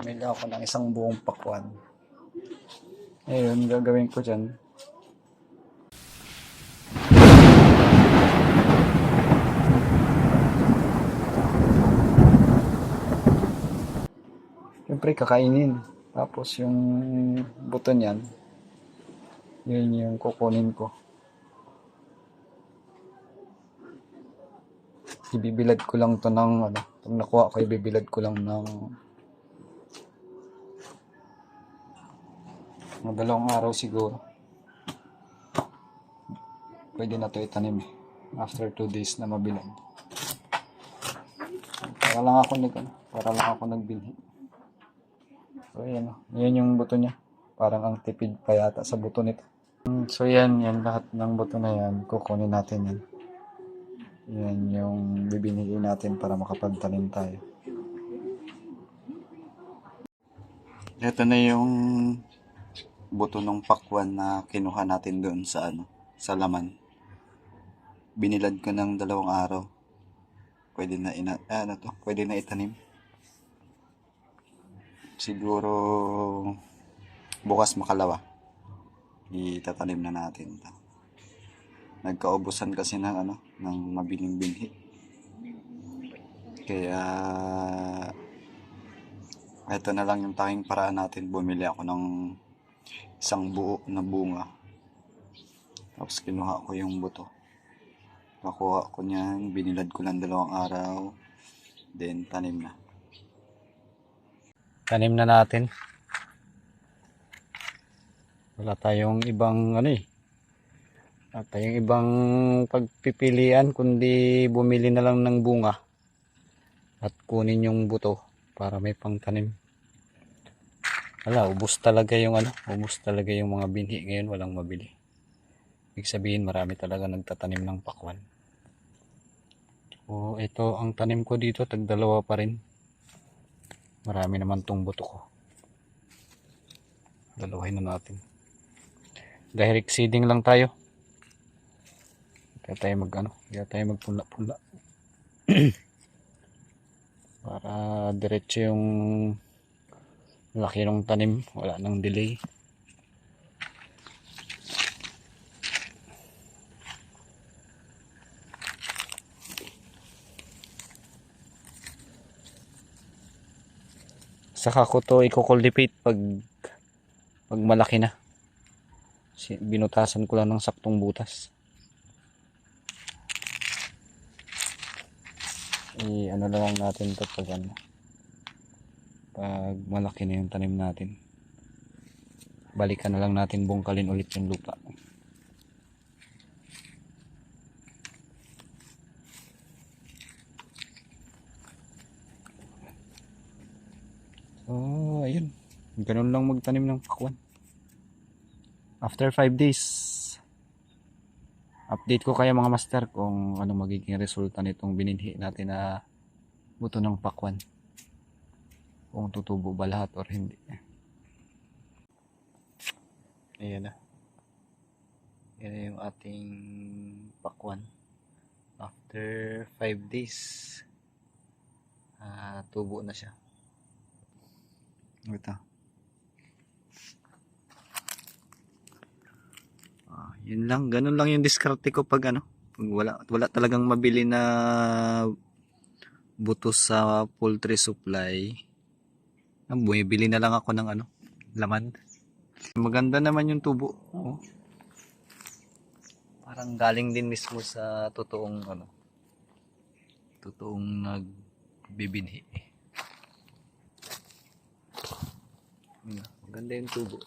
Bumili ako ng isang buong pakwan. Ngayon, gagawin ko dyan. Siyempre, kakainin. Tapos yung buto niyan, yun yung kukunin ko. Ibibilad ko lang to ng ano, pag nakuha ko, ibibilad ko lang ng mga dalawang araw siguro. Pwede na to itanim eh. After 2 days na mabilad. Para lang ako nag ano, para lang ako nagbilhi. So yan. Yan yung buto niya. Parang ang tipid pa yata sa buto nito. So yan, yan lahat ng buto na yan. Kukunin natin yan. Yan yung bibinigay natin para makapagtanim tayo. Ito na yung buto ng pakwan na kinuha natin doon sa ano, sa laman. Binilad ko ng dalawang araw. Pwede na ina, ah, ano to, pwede na itanim. Siguro bukas makalawa. Itatanim na natin. Nagkaubusan kasi ng ano, ng mabiling binhi. Kaya ito na lang yung tanging paraan natin. Bumili ako ng isang buo na bunga. Tapos kinuha ko yung buto. Nakuha ko niyan, binilad ko lang dalawang araw. Then tanim na. Tanim na natin. Wala tayong ibang ano eh. Wala tayong ibang pagpipilian kundi bumili na lang ng bunga at kunin yung buto para may pangtanim. Wala, ubos talaga yung ano, ubos talaga yung mga binhi ngayon, walang mabili. Ibig sabihin, marami talaga nagtatanim ng pakwan. So, ito ang tanim ko dito, tagdalawa pa rin. Marami naman tong buto ko. Dalawahin na natin. Dahil exceeding lang tayo. Kaya tayo mag ano, kaya tayo magpula-pula. Para diretso yung laki ng tanim, wala nang delay. Saka ko to i-cultivate pag pag malaki na. Binutasan ko lang ng saktong butas. I ano lang natin to pag ano. Pag malaki na yung tanim natin. Balikan na lang natin bungkalin ulit yung lupa. So, ayun. Ganun lang magtanim ng pakwan. After 5 days, update ko kayo mga master kung ano magiging resulta nitong bininhi natin na buto ng pakwan. Kung tutubo ba lahat or hindi. Ayan na. Yan na yung ating pakwan. After 5 days, ah, tubo na siya. Ito. Ah, yun lang, ganun lang yung diskarte ko pag ano, pag wala wala talagang mabili na buto sa poultry supply. Bumibili na lang ako ng ano, laman. Maganda naman yung tubo. Oh. Parang galing din mismo sa totoong ano, totoong nagbibinhi. Maganda yung tubo.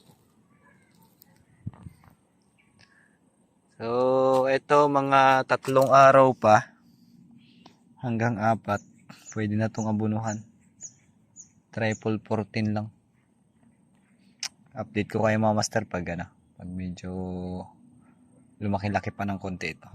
So, ito mga tatlong araw pa hanggang apat. Pwede na itong abunuhan. Triple 14 lang. Update ko kayo mga master pag ano, pag medyo lumaki-laki pa ng konti ito.